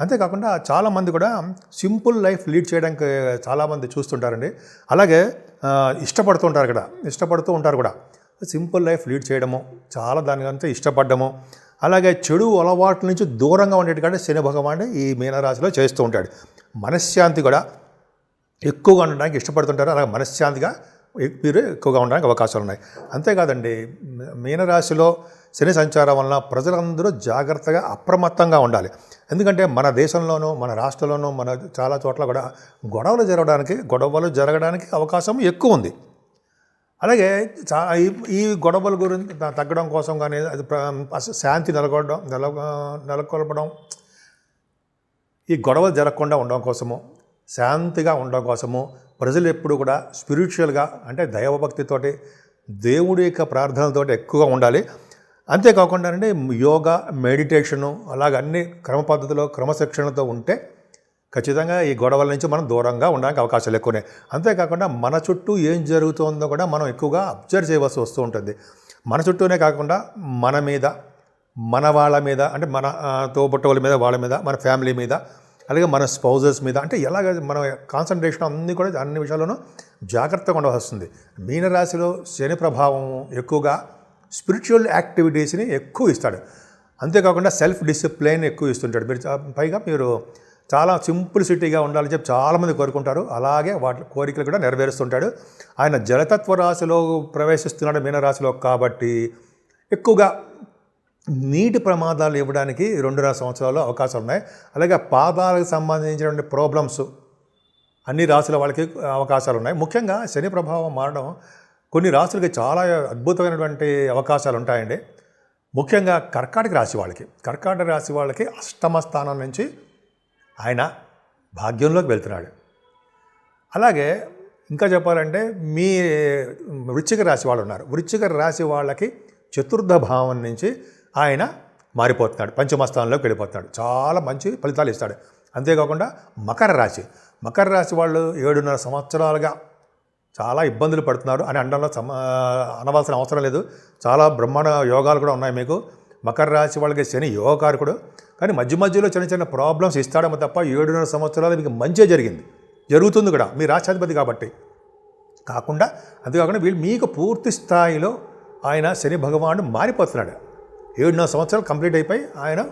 అంతేకాకుండా చాలామంది కూడా సింపుల్ లైఫ్ లీడ్ చేయడానికి చాలామంది చూస్తుంటారండి. అలాగే ఇష్టపడుతూ ఉంటారు కూడా ఇష్టపడుతూ ఉంటారు కూడా. సింపుల్ లైఫ్ లీడ్ చేయడము చాలా దానికంతా ఇష్టపడ్డము. అలాగే చెడు అలవాట్ల నుంచి దూరంగా ఉండేట్టుగా శని భగవానుడు ఈ మీనరాశిలో చేస్తూ ఉంటాడు. మనశ్శాంతి కూడా ఎక్కువగా ఉండడానికి ఇష్టపడుతుంటారు. అలాగే మనశ్శాంతిగా మీరు ఎక్కువగా ఉండడానికి అవకాశాలు ఉన్నాయి. అంతేకాదండి మీనరాశిలో శని సంచారం వలన ప్రజలందరూ జాగ్రత్తగా అప్రమత్తంగా ఉండాలి. ఎందుకంటే మన దేశంలోనూ మన రాష్ట్రంలోనూ మన చాలా చోట్ల కూడా గొడవలు జరగడానికి గొడవలు జరగడానికి అవకాశం ఎక్కువ ఉంది. అలాగే చా ఈ ఈ గొడవల గురించి తగ్గడం కోసం కానీ అది ప్ర- శాంతి నెలకొడడం నెల నెలకొల్పడం ఈ గొడవలు జరగకుండా ఉండడం కోసము శాంతిగా ఉండడం కోసము ప్రజలు ఎప్పుడు కూడా స్పిరిచువల్గా అంటే దైవభక్తితోటి దేవుడి యొక్క ప్రార్థనలతోటి ఎక్కువగా ఉండాలి. అంతేకాకుండా అంటే యోగా మెడిటేషను అలాగ అన్ని క్రమ పద్ధతిలో క్రమశిక్షణతో ఉంటే ఖచ్చితంగా ఈ గొడవల నుంచి మనం దూరంగా ఉండడానికి అవకాశాలు ఎక్కువనే. అంతేకాకుండా మన చుట్టూ ఏం జరుగుతుందో కూడా మనం ఎక్కువగా అబ్జర్వ్ చేయవలసి వస్తూ ఉంటుంది. మన చుట్టూనే కాకుండా మన మీద మన వాళ్ళ మీద అంటే మన ఆ, తోబుట్టవుల మీద వాళ్ళ మీద మన ఫ్యామిలీ మీద అలాగే మన స్పౌజెస్ మీద అంటే ఎలాగ మన కాన్సన్ట్రేషన్ అన్నీ కూడా అన్ని విషయాల్లోనూ జాగ్రత్తగా ఉండవలసి వస్తుంది. మీనరాశిలో శని ప్రభావం ఎక్కువగా స్పిరిచువల్ యాక్టివిటీస్ని ఎక్కువ ఇస్తాడు. అంతేకాకుండా సెల్ఫ్ డిసిప్లైన్ ఎక్కువ ఇస్తుంటాడు. మీరు పైగా మీరు చాలా సింప్లిసిటీగా ఉండాలని చెప్పి చాలామంది కోరుకుంటారు. అలాగే వాటి కోరికలు కూడా నెరవేరుస్తుంటాడు. ఆయన జలతత్వ రాశిలో ప్రవేశిస్తున్నాడు మీనరాశిలో కాబట్టి ఎక్కువగా నీటి ప్రమాదాలు ఇవ్వడానికి రెండున్నర సంవత్సరాలు అవకాశాలు ఉన్నాయి. అలాగే పాదాలకు సంబంధించినటువంటి ప్రాబ్లమ్స్ అన్ని రాశుల వాళ్ళకి అవకాశాలు ఉన్నాయి. ముఖ్యంగా శని ప్రభావం మారడం కొన్ని రాశులకి చాలా అద్భుతమైనటువంటి అవకాశాలు ఉంటాయండి ముఖ్యంగా కర్కాటక రాశి వాళ్ళకి. కర్కాటక రాశి వాళ్ళకి అష్టమ స్థానం నుంచి ఆయన భాగ్యంలోకి వెళ్తున్నాడు. అలాగే ఇంకా చెప్పాలంటే మీ వృశ్చిక రాశి వాళ్ళు ఉన్నారు. వృశ్చిక రాశి వాళ్ళకి చతుర్థ భావం నుంచి ఆయన మారిపోతున్నాడు. పంచమస్థానంలోకి వెళ్ళిపోతున్నాడు. చాలా మంచి ఫలితాలు ఇస్తాడు. అంతేకాకుండా మకర రాశి. మకర రాశి వాళ్ళు ఏడున్నర సంవత్సరాలుగా చాలా ఇబ్బందులు పడుతున్నారు అని అనడంలో సమ అనవలసిన అవసరం లేదు. చాలా బ్రహ్మాండ యోగాలు కూడా ఉన్నాయి మీకు. మకర రాశి వాళ్ళకి శని యోగకారకుడు. కానీ మధ్య మధ్యలో చిన్న చిన్న ప్రాబ్లమ్స్ ఇస్తాడేమో తప్ప ఏడున్నర సంవత్సరాలు మీకు మంచిగా జరిగింది. జరుగుతుంది కూడా. మీ రాష్ట్రాధిపతి కాబట్టి. కాకుండా అంతేకాకుండా వీళ్ళు మీకు పూర్తి స్థాయిలో ఆయన శని భగవానుడు మారిపోతున్నాడు. ఏడున్నర సంవత్సరాలు కంప్లీట్ అయిపోయి ఆయన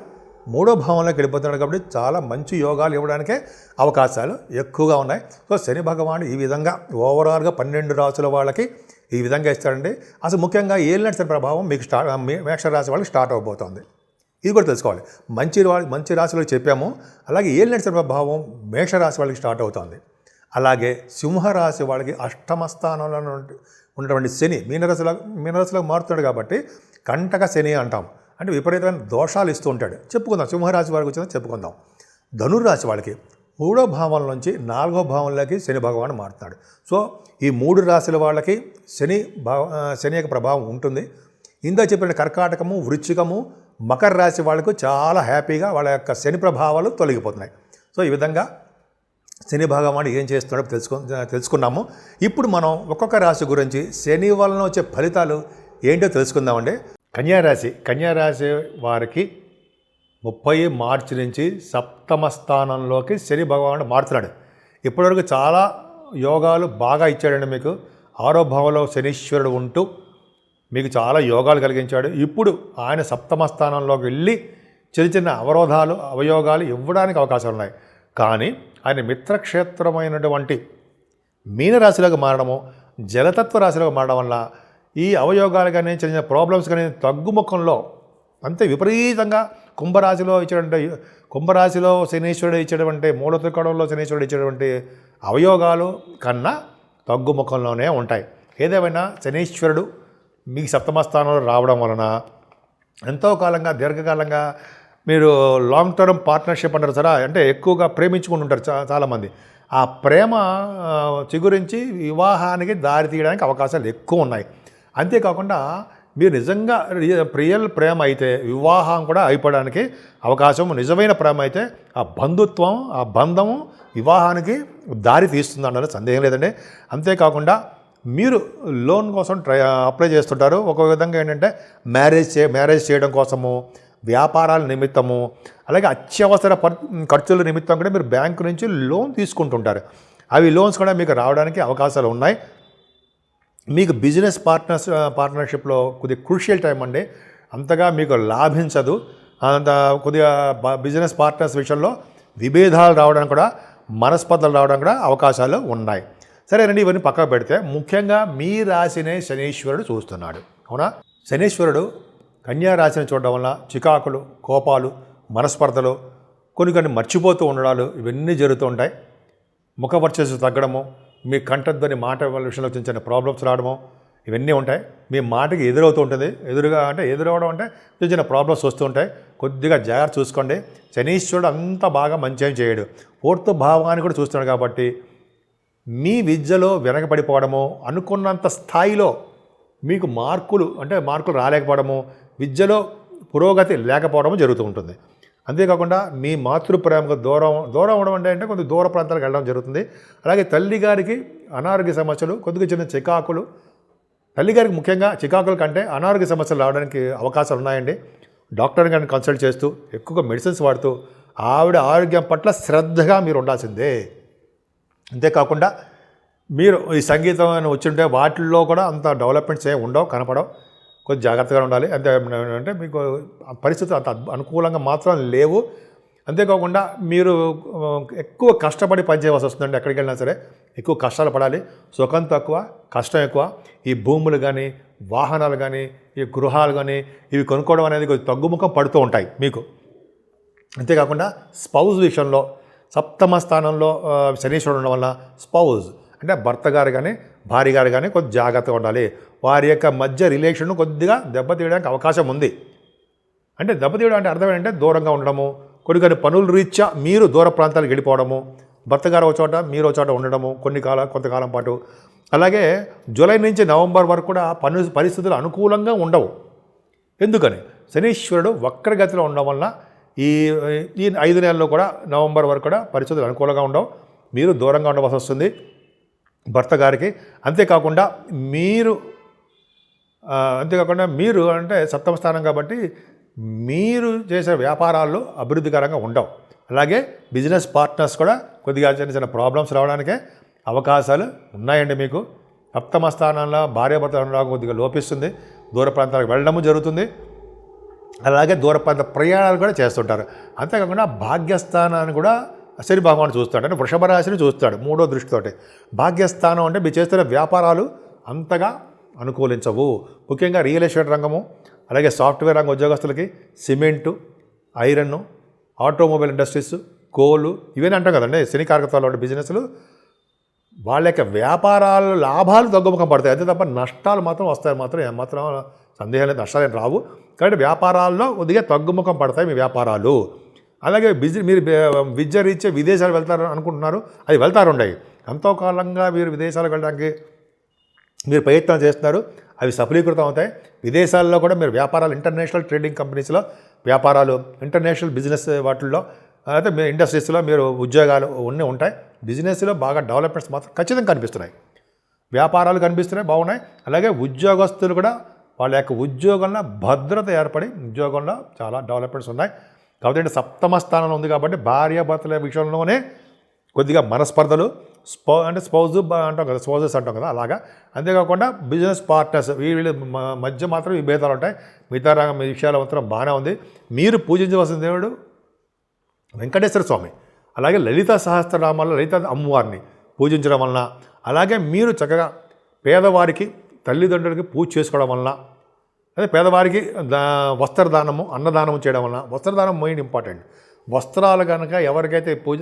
మూడో భావంలోకి వెళ్ళిపోతున్నాడు కాబట్టి చాలా మంచి యోగాలు ఇవ్వడానికే అవకాశాలు ఎక్కువగా ఉన్నాయి. సో శని భగవానుడు ఈ విధంగా ఓవరాల్గా పన్నెండు రాసుల వాళ్ళకి ఈ విధంగా ఇస్తాడండి. అసలు ముఖ్యంగా ఏలినట్టు శని ప్రభావం మీకు స్టార్ట్ మేష రాశి వాళ్ళకి స్టార్ట్ అవబోతోంది. ఇది కూడా తెలుసుకోవాలి. మంచి మంచి రాశిలో చెప్పాము. అలాగే ఏలినట్టు శని ప్రభావం మేషరాశి వాళ్ళకి స్టార్ట్ అవుతుంది. అలాగే సింహరాశి వాళ్ళకి అష్టమ స్థానంలో ఉన్నటువంటి శని మీనరాశిలో మీనరాశిలో మారుతున్నాడు కాబట్టి కంటక శని అంటాం. అంటే విపరీతమైన దోషాలు ఇస్తూ ఉంటాడు. చెప్పుకుందాం. సింహరాశి వారికి వచ్చిందని చెప్పుకుందాం. ధనుర్రాశి వాళ్ళకి మూడో భావం నుంచి నాలుగో భావంలోకి శని భగవాన్ మారుతున్నాడు. సో ఈ మూడు రాశుల వాళ్ళకి శని భావ శని యొక్క ప్రభావం ఉంటుంది. ఇందా చెప్పిన కర్కాటకము వృచ్చికము మకర రాశి వాళ్ళకు చాలా హ్యాపీగా వాళ్ళ యొక్క శని ప్రభావాలు తొలగిపోతున్నాయి. సో ఈ విధంగా శని భగవాన్ ఏం చేస్తున్నాడో తెలుసుకు తెలుసుకున్నాము. ఇప్పుడు మనం ఒక్కొక్క రాశి గురించి శని వలన వచ్చే ఫలితాలు ఏంటో తెలుసుకుందామండి. కన్యారాశి కన్యారాశి వారికి ముప్పై మార్చి నుంచి సప్తమ స్థానంలోకి శని భగవానుడు మారుతున్నాడు. ఇప్పటివరకు చాలా యోగాలు బాగా ఇచ్చాడండి మీకు. ఆరో భావంలో శనీశ్వరుడు ఉంటూ మీకు చాలా యోగాలు కలిగించాడు. ఇప్పుడు ఆయన సప్తమ స్థానంలోకి వెళ్ళి చిన్న చిన్న అవరోధాలు అవయోగాలు ఇవ్వడానికి అవకాశాలు ఉన్నాయి. కానీ ఆయన మిత్రక్షేత్రమైనటువంటి మీనరాశిలోకి మారడము జలతత్వ రాశిలోకి మారడం వల్ల ఈ అవయోగాలు కానీ చిన్న చిన్న ప్రాబ్లమ్స్ కానీ తగ్గుముఖంలో అంతే విపరీతంగా కుంభరాశిలో ఇచ్చినటువంటి కుంభరాశిలో శనీశ్వరుడు ఇచ్చేటువంటి మూలత్రికోణంలో శనీశ్వరుడు ఇచ్చేటువంటి అవయోగాలు కన్నా తగ్గుముఖంలోనే ఉంటాయి. ఏదేమైనా శనీశ్వరుడు మీకు సప్తమ స్థానంలో రావడం వలన ఎంతో కాలంగా దీర్ఘకాలంగా మీరు లాంగ్ టర్మ్ పార్ట్నర్షిప్ అంటారు సరే అంటే ఎక్కువగా ప్రేమించుకుని ఉంటారు చా చాలామంది. ఆ ప్రేమ చిగురించి వివాహానికి దారి తీయడానికి అవకాశాలు ఎక్కువ ఉన్నాయి. అంతేకాకుండా మీరు నిజంగా ప్రియల్ ప్రేమ అయితే వివాహం కూడా అయిపోవడానికి అవకాశం నిజమైన ప్రేమ అయితే ఆ బంధుత్వం ఆ బంధము వివాహానికి దారి తీస్తుంది అన్నది సందేహం లేదండి. అంతేకాకుండా మీరు లోన్ కోసం ట్రై అప్లై చేస్తుంటారు. ఒక విధంగా ఏంటంటే మ్యారేజ్ చే మ్యారేజ్ చేయడం కోసము వ్యాపారాల నిమిత్తము అలాగే అత్యవసర ఖర్చుల నిమిత్తం కూడా మీరు బ్యాంకు నుంచి లోన్ తీసుకుంటుంటారు. అవి లోన్స్ కూడా మీకు రావడానికి అవకాశాలు ఉన్నాయి. మీకు బిజినెస్ పార్ట్నర్స్ పార్ట్నర్షిప్లో కొద్దిగా క్రూషియల్ టైం అండి. అంతగా మీకు లాభించదు. అంత కొద్దిగా బిజినెస్ పార్ట్నర్స్ విషయంలో విభేదాలు రావడానికి కూడా మనస్పర్ధలు రావడానికి కూడా అవకాశాలు ఉన్నాయి. సరేనండి ఇవన్నీ పక్కకు పెడితే ముఖ్యంగా మీ రాశినే శనీశ్వరుడు చూస్తున్నాడు. అవునా? శనీశ్వరుడు కన్యా రాశిని చూడడం వల్ల చికాకులు కోపాలు మనస్పర్ధలు కొన్ని కొన్ని మర్చిపోతూ ఉండడాలు ఇవన్నీ జరుగుతూ ఉంటాయి. ముఖ వర్చస్సు తగ్గడము మీ కంఠధ్వని మాట విషయంలో చిన్న చిన్న ప్రాబ్లమ్స్ రావడము ఇవన్నీ ఉంటాయి. మీ మాటకి ఎదురవుతూ ఉంటుంది. ఎదురుగా అంటే ఎదురవడం అంటే చిన్న చిన్న ప్రాబ్లమ్స్ వస్తూ ఉంటాయి. కొద్దిగా జాగ్రత్త చూసుకోండి. శనీశ్వరుడు అంత బాగా మంచి ఏం చేయడు. పూర్త భావాన్ని కూడా చూస్తున్నాడు కాబట్టి మీ విద్యలో వెనకబడిపోవడము అనుకున్నంత స్థాయిలో మీకు మార్కులు అంటే మార్కులు రాలేకపోవడము విద్యలో పురోగతి లేకపోవడము జరుగుతూ ఉంటుంది. అంతేకాకుండా మీ మాతృప్రేమకు దూరం దూరం అవడం అంటే అంటే కొంచెం దూర ప్రాంతాలకు వెళ్ళడం జరుగుతుంది. అలాగే తల్లి గారికి అనారోగ్య సమస్యలు కొద్దిగా చిన్న చికాకులు. తల్లిగారికి ముఖ్యంగా చికాకుల కంటే అనారోగ్య సమస్యలు రావడానికి అవకాశాలు ఉన్నాయండి. డాక్టర్ గారిని కన్సల్ట్ చేస్తూ ఎక్కువగా మెడిసిన్స్ వాడుతూ ఆవిడ ఆరోగ్యం పట్ల శ్రద్ధగా మీరు ఉండాల్సిందే. అంతేకాకుండా మీరు ఈ సంగీతం వచ్చింటే వాటిల్లో కూడా అంత డెవలప్మెంట్స్ ఏమి ఉండవు కనపడవు. కొంచెం జాగ్రత్తగా ఉండాలి. అంతే అంటే మీకు పరిస్థితులు అంత అనుకూలంగా మాత్రం లేవు. అంతేకాకుండా మీరు ఎక్కువ కష్టపడి పనిచేయవలసి వస్తుందండి ఎక్కడికి వెళ్ళినా సరే. ఎక్కువ కష్టాలు పడాలి. సుఖం తక్కువ కష్టం ఎక్కువ. ఈ భూములు కానీ వాహనాలు కానీ ఈ గృహాలు కానీ ఇవి కొనుక్కోవడం అనేది కొంచెం తగ్గుముఖం పడుతూ ఉంటాయి మీకు. అంతేకాకుండా స్పౌజ్ విషయంలో సప్తమ స్థానంలో శనీశ్వరుడు ఉండడం వల్ల స్పౌజ్ అంటే భర్త గారు కానీ భార్య గారు కానీ కొద్దిగా జాగ్రత్తగా ఉండాలి. వారి యొక్క మధ్య రిలేషన్ కొద్దిగా దెబ్బతీయడానికి అవకాశం ఉంది. అంటే దెబ్బతీయడం అంటే అర్థం ఏంటంటే దూరంగా ఉండడము కొన్ని కొన్ని పనుల రీత్యా మీరు దూర ప్రాంతాలకు వెళ్ళిపోవడము భర్త గారు ఒక చోట మీరు ఒక చోట ఉండడము కొన్ని కాలం కొంతకాలం పాటు. అలాగే జూలై నుంచి నవంబర్ వరకు కూడా పను పరిస్థితులు అనుకూలంగా ఉండవు. ఎందుకని? శనీశ్వరుడు వక్రగతిలో ఉండడం వలన ఈ ఈ ఐదు నెలల్లో కూడా నవంబర్ వరకు కూడా పరిస్థితులు అనుకూలంగా ఉండవు. మీరు దూరంగా ఉండవలసి వస్తుంది. భర్త గారికి అంతేకాకుండా మీరు అంతేకాకుండా మీరు అంటే సప్తమ స్థానం కాబట్టి మీరు చేసే వ్యాపారాల్లో అభివృద్ధికరంగా ఉండవు. అలాగే బిజినెస్ పార్ట్నర్స్ కూడా కొద్దిగా చిన్న చిన్న ప్రాబ్లమ్స్ రావడానికే అవకాశాలు ఉన్నాయండి మీకు. సప్తమ స్థానంలో భార్యాభర్త అనురాగం కొద్దిగా లోపిస్తుంది. దూర ప్రాంతాలకు వెళ్ళడము జరుగుతుంది. అలాగే దూర ప్రాంత ప్రయాణాలు కూడా చేస్తుంటారు. అంతేకాకుండా భాగ్యస్థానాన్ని కూడా శని భగవాన్ చూస్తాడు. అంటే వృషభ రాశిని చూస్తాడు మూడో దృష్టితోటి. భాగ్యస్థానం అంటే మీరు చేస్తున్న వ్యాపారాలు అంతగా అనుకూలించవు. ముఖ్యంగా రియల్ ఎస్టేట్ రంగము అలాగే సాఫ్ట్వేర్ రంగ ఉద్యోగస్తులకి సిమెంటు ఐరన్ ఆటోమొబైల్ ఇండస్ట్రీస్ కోలు ఇవన్నీ అంటాం కదండి. శని కార్యకర్తలు ఉండే బిజినెస్లు వాళ్ళ యొక్క వ్యాపారాలు లాభాలు తగ్గుముఖం పడతాయి. అంతే తప్ప నష్టాలు మాత్రం వస్తాయి. మాత్రం ఏమాత్రం సందేహం లేదు నష్టాలు ఏం రావు. కాబట్టి వ్యాపారాల్లో కొద్దిగా తగ్గుముఖం పడతాయి మీ వ్యాపారాలు. అలాగే బిజీ మీరు విద్య రీత్యా విదేశాలు వెళ్తారు అనుకుంటున్నారు. అది వెళ్తారు ఉండయి ఎంతో కాలంగా మీరు విదేశాలకు వెళ్ళడానికి మీరు ప్రయత్నం చేస్తున్నారు అవి సఫలీకృతం అవుతాయి. విదేశాల్లో కూడా మీరు వ్యాపారాలు ఇంటర్నేషనల్ ట్రేడింగ్ కంపెనీస్లో వ్యాపారాలు ఇంటర్నేషనల్ బిజినెస్ వాటిల్లో అయితే మీ ఇండస్ట్రీస్లో మీరు ఉద్యోగాలు ఉన్నీ ఉంటాయి. బిజినెస్లో బాగా డెవలప్మెంట్స్ మాత్రం ఖచ్చితంగా కనిపిస్తున్నాయి. వ్యాపారాలు కనిపిస్తున్నాయి బాగున్నాయి. అలాగే ఉద్యోగస్తులు కూడా వాళ్ళ యొక్క ఉద్యోగంలో భద్రత ఏర్పడి ఉద్యోగంలో చాలా డెవలప్మెంట్స్ ఉన్నాయి. కాబట్టి సప్తమ స్థానంలో ఉంది కాబట్టి భార్యాభర్తల విషయంలోనే కొద్దిగా మనస్పర్ధలు స్పౌ అంటే స్పౌజ్ అంటాం కదా స్పౌజెస్ అంటాం కదా అలాగా. అంతేకాకుండా బిజినెస్ పార్ట్నర్స్ వీళ్ళ మధ్య మాత్రం ఈ భేదాలు ఉంటాయి. మిగతా రంగం మీ విషయాలు మాత్రం బాగానే ఉంది. మీరు పూజించవలసిన దేవుడు వెంకటేశ్వర స్వామి. అలాగే లలిత సహస్రనామాల్లో లలిత అమ్మవారిని పూజించడం వలన అలాగే మీరు చక్కగా పేదవారికి తల్లిదండ్రులకి పూజ చేసుకోవడం వలన అదే పేదవారికి దా వస్త్రదానము అన్నదానము చేయడం వలన వస్త్రదానం మెయిన్ ఇంపార్టెంట్. వస్త్రాలు కనుక ఎవరికైతే పూజ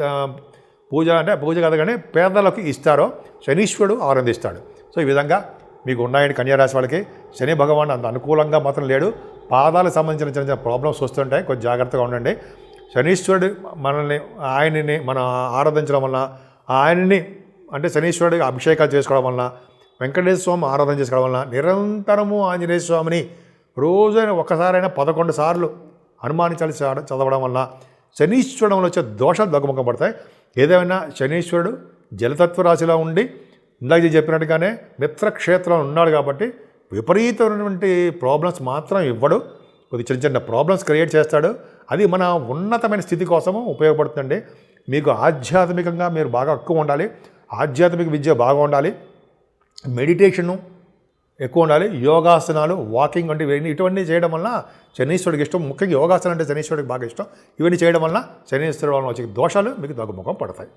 పూజ అంటే పూజ కాదు కానీ పేదలకు ఇస్తారో శనీశ్వరుడు ఆనందిస్తాడు. సో ఈ విధంగా మీకు ఉన్నాయండి కన్యారాశి వాళ్ళకి. శని భగవాన్ అంత అనుకూలంగా మాత్రం లేడు. పాదాలకు సంబంధించిన చిన్న చిన్న ప్రాబ్లమ్స్ వస్తుంటాయి. కొంచెం జాగ్రత్తగా ఉండండి. శనీశ్వరుడు మనల్ని ఆయనని మనం ఆరాధించడం వలన ఆయనని అంటే శనీశ్వరుడికి అభిషేకాలు చేసుకోవడం వలన వెంకటేశ్వర స్వామి ఆరాధన చేసుకోవడం వలన నిరంతరము ఆంజనేయ స్వామిని రోజైనా ఒక్కసారైనా పదకొండు సార్లు హనుమానించాలి చదవడం వలన శనీశ్వరంలో వచ్చే దోషాలు తగ్గుముఖం పడతాయి. ఏదేమైనా శనీశ్వరుడు జలతత్వ రాశిలో ఉండి ఇందాక చెప్పినట్టుగానే మిత్రక్షేత్రంలో ఉన్నాడు కాబట్టి విపరీతమైనటువంటి ప్రాబ్లమ్స్ మాత్రం ఇవ్వడు. కొద్ది చిన్న చిన్న ప్రాబ్లమ్స్ క్రియేట్ చేస్తాడు. అది మన ఉన్నతమైన స్థితి కోసము ఉపయోగపడుతుందండి. మీకు ఆధ్యాత్మికంగా మీరు బాగా ఎక్కువ ఉండాలి. ఆధ్యాత్మిక విద్య బాగా ఉండాలి. మెడిటేషను ఎక్కువ ఉండాలి. యోగాసనాలు వాకింగ్ వంటివి ఇవన్నీ ఇటువంటి చేయడం వల్ల శనీశ్వరుడికి ఇష్టం. ముఖ్యంగా యోగాసనం అంటే శనీశ్వరుడికి బాగా ఇష్టం. ఇవన్నీ చేయడం వల్ల శనీశ్వరుడు వలన వచ్చే దోషాలు మీకు తగ్గుముఖం పడతాయి.